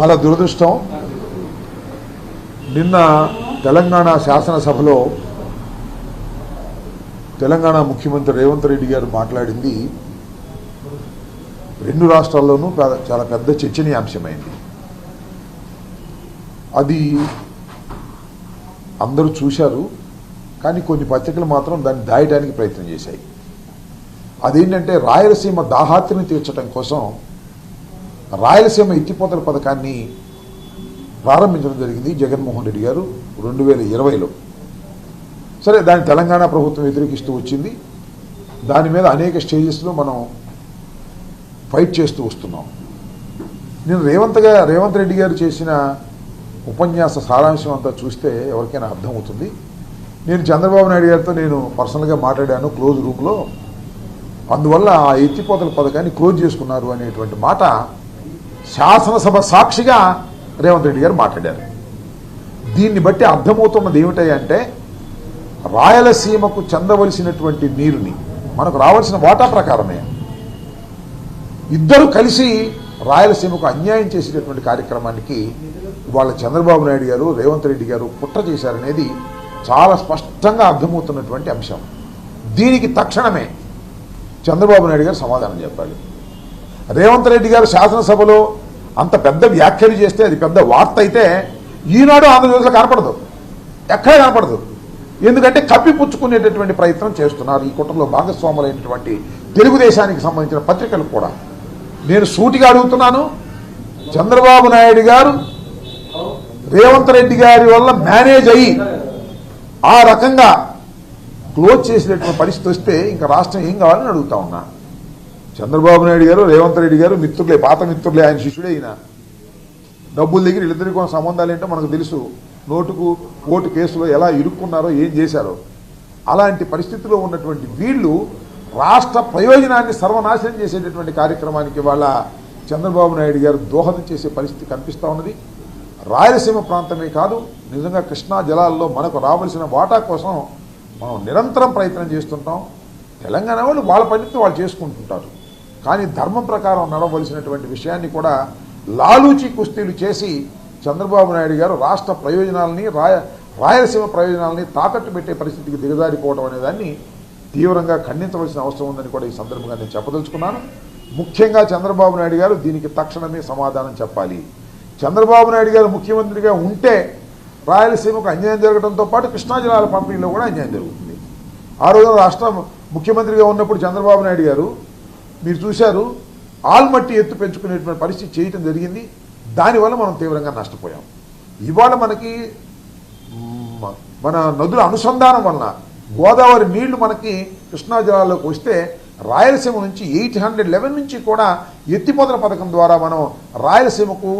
చాలా దురదృష్టం. నిన్న తెలంగాణ శాసనసభలో తెలంగాణ ముఖ్యమంత్రి రేవంత్ రెడ్డి గారు మాట్లాడింది. రెండు రాష్ట్రాల్లోనూ చాలా పెద్ద చర్చనీయాంశమైంది. అది అందరూ చూశారు. కానీ కొన్ని పత్రికలు మాత్రం దాన్ని దాయడానికి ప్రయత్నం చేశాయి. అదేంటంటే రాయలసీమ దాహాత్రిని తీర్చడం కోసం రాయలసీమ ఎత్తిపోతల పథకాన్ని ప్రారంభించడం జరిగింది జగన్మోహన్ రెడ్డి గారు రెండు వేల ఇరవైలో. సరే దాన్ని తెలంగాణ ప్రభుత్వం వ్యతిరేకిస్తూ వచ్చింది. దాని మీద అనేక స్టేజెస్లో మనం ఫైట్ చేస్తూ వస్తున్నాం. నేను రేవంత్గా రేవంత్ రెడ్డి గారు చేసిన ఉపన్యాస సారాంశం అంతా చూస్తే ఎవరికైనా అర్థమవుతుంది. నేను చంద్రబాబు నాయుడు గారితో నేను పర్సనల్గా మాట్లాడాను క్లోజ్ రూమ్లో. అందువల్ల ఆ ఎత్తిపోతల పథకాన్ని క్లోజ్ చేసుకున్నారు అనేటువంటి మాట శాసనసభ సాక్షిగా రేవంత్ రెడ్డి గారు మాట్లాడారు. దీన్ని బట్టి అర్థమవుతున్నది ఏమిటంటే రాయలసీమకు చెందవలసినటువంటి నీరుని మనకు రావాల్సిన వాటా ప్రకారమే. ఇద్దరు కలిసి రాయలసీమకు అన్యాయం చేసేటటువంటి కార్యక్రమానికి వాళ్ళ చంద్రబాబు నాయుడు గారు రేవంత్ రెడ్డి గారు కుట్ర చేశారనేది చాలా స్పష్టంగా అర్థమవుతున్నటువంటి అంశం. దీనికి తక్షణమే చంద్రబాబు నాయుడు గారు సమాధానం చెప్పాలి. రేవంత్ రెడ్డి గారు శాసనసభలో అంత పెద్ద వ్యాఖ్యలు చేస్తే అది పెద్ద వార్త అయితే ఈనాడు ఆంధ్రప్రదేశ్లో కనపడదు. ఎక్కడ కనపడదు. ఎందుకంటే కప్పిపుచ్చుకునేటటువంటి ప్రయత్నం చేస్తున్నారు. ఈ కుట్రలో భాగస్వాములైనటువంటి తెలుగుదేశానికి సంబంధించిన పత్రికలు కూడా. నేను సూటిగా అడుగుతున్నాను. చంద్రబాబు నాయుడు గారు రేవంత్ రెడ్డి గారి వల్ల మేనేజ్ అయ్యి ఆ రకంగా క్లోజ్ చేసినటువంటి పరిస్థితి వస్తే ఇంకా రాష్ట్రం ఏం కావాలని అడుగుతా ఉన్నా. చంద్రబాబు నాయుడు గారు రేవంత్ రెడ్డి గారు మిత్రులే పాత మిత్రులే ఆయన శిష్యుడే ఈయన. డబ్బుల దగ్గర వీళ్ళిద్దరికి సంబంధాలు ఏంటో మనకు తెలుసు. నోటుకు ఓటు కేసులో ఎలా ఇరుక్కున్నారో ఏం చేశారో. అలాంటి పరిస్థితిలో ఉన్నటువంటి వీళ్ళు రాష్ట్ర ప్రయోజనాన్ని సర్వనాశనం చేసేటటువంటి కార్యక్రమానికి వాళ్ళ చంద్రబాబు నాయుడు గారు దోహదం చేసే పరిస్థితి కనిపిస్తూ ఉన్నది. రాయలసీమ ప్రాంతమే కాదు నిజంగా కృష్ణా జలాల్లో మనకు రావాల్సిన వాటా కోసం మనం నిరంతరం ప్రయత్నం చేస్తుంటాం. తెలంగాణ వాళ్ళు వాళ్ళ పనితో వాళ్ళు చేసుకుంటుంటారు. కానీ ధర్మం ప్రకారం నడవలసినటువంటి విషయాన్ని కూడా లాలూచి కుస్తీలు చేసి చంద్రబాబు నాయుడు గారు రాష్ట్ర ప్రయోజనాలని రాయ రాయలసీమ ప్రయోజనాలని తాకట్టు పెట్టే పరిస్థితికి దిగజారిపోవడం అనే దాన్ని తీవ్రంగా ఖండించవలసిన అవసరం ఉందని కూడా ఈ సందర్భంగా నేను చెప్పదలుచుకున్నాను. ముఖ్యంగా చంద్రబాబు నాయుడు గారు దీనికి తక్షణమే సమాధానం చెప్పాలి. చంద్రబాబు నాయుడు గారు ముఖ్యమంత్రిగా ఉంటే రాయలసీమకు అన్యాయం జరగడంతో పాటు కృష్ణా జిల్లాల పంపిణీలో కూడా అన్యాయం జరుగుతుంది. ఆ రోజున రాష్ట్ర ముఖ్యమంత్రిగా ఉన్నప్పుడు చంద్రబాబు నాయుడు గారు మీరు చూశారు ఆల్మట్టి ఎత్తు పెంచుకునేటువంటి పరిస్థితి చేయటం జరిగింది. దానివల్ల మనం తీవ్రంగా నష్టపోయాం. ఇవాళ మనకి మన నదుల అనుసంధానం వలన గోదావరి నీళ్ళు మనకి కృష్ణా జిల్లాలోకి వస్తే రాయలసీమ నుంచి ఎయిట్ హండ్రెడ్ లెవెన్ నుంచి కూడా ఎత్తిపోతల పథకం ద్వారా మనం రాయలసీమకు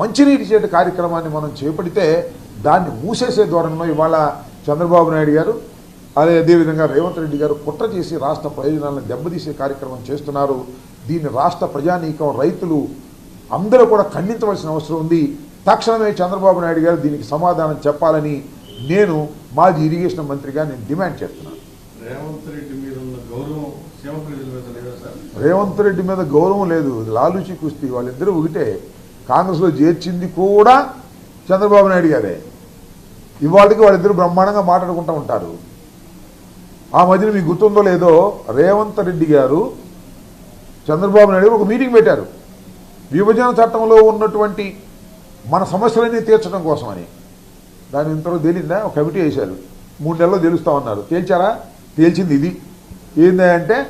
మంచినీటి చేటు కార్యక్రమాన్ని మనం చేపడితే దాన్ని మూసేసే ధోరణిలో ఇవాళ చంద్రబాబు నాయుడు గారు అదే అదేవిధంగా రేవంత్ రెడ్డి గారు కుట్ర చేసి రాష్ట్ర ప్రయోజనాలను దెబ్బతీసే కార్యక్రమం చేస్తున్నారు. దీన్ని రాష్ట్ర ప్రజానీకం రైతులు అందరూ కూడా ఖండించవలసిన అవసరం ఉంది. తక్షణమే చంద్రబాబు నాయుడు గారు దీనికి సమాధానం చెప్పాలని నేను మాజీ ఇరిగేషన్ మంత్రిగా నేను డిమాండ్ చేస్తున్నాను. రేవంత్ రెడ్డి మీద గౌరవం రేవంత్ రెడ్డి మీద గౌరవం లేదు. లాలూచి కుస్తీ. వాళ్ళిద్దరూ ఒకటే. కాంగ్రెస్లో చేర్చింది కూడా చంద్రబాబు నాయుడు గారే. ఇవాళకి వాళ్ళిద్దరూ బ్రహ్మాండంగా మాట్లాడుకుంటూ ఉంటారు. ఆ మధ్యన మీకు గుర్తుందో లేదో రేవంత్ రెడ్డి గారు చంద్రబాబు నాయుడు ఒక మీటింగ్ పెట్టారు. విభజన చట్టంలో ఉన్నటువంటి మన సమస్యలన్నీ తీర్చడం కోసమని. దాని ఇంతలో తేలిందా? ఒక కమిటీ వేశారు. మూడు నెలల్లో తెలుస్తామన్నారు. తేల్చారా? తేల్చింది ఇది. ఏంటంటే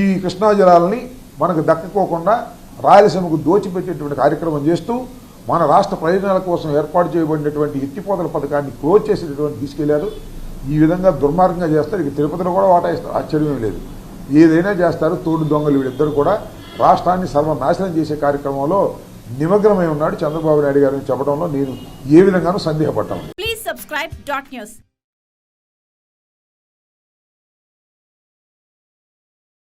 ఈ కృష్ణా జలాలని మనకు దక్కకోకుండా రాయలసీమకు దోచిపెట్టేటువంటి కార్యక్రమం చేస్తూ మన రాష్ట్ర ప్రయోజనాల కోసం ఏర్పాటు చేయబడినటువంటి ఎత్తిపోతల పథకాన్ని క్లోజ్ చేసేటటువంటి తీసుకెళ్ళారు. ఈ విధంగా దుర్మార్గంగా చేస్తారు. ఇక తిరుపతిలో కూడా వాటా ఇస్తారు. ఆశ్చర్యం లేదు. ఏదైనా చేస్తారు. తోడు దొంగలు వీళ్ళిద్దరు కూడా రాష్ట్రాన్ని సర్వనాశనం చేసే కార్యక్రమంలో నిమగ్నమై ఉన్నాడు చంద్రబాబు నాయుడు గారిని చెప్పడంలో నేను ఏ విధంగానూ సందేహపడ్డాను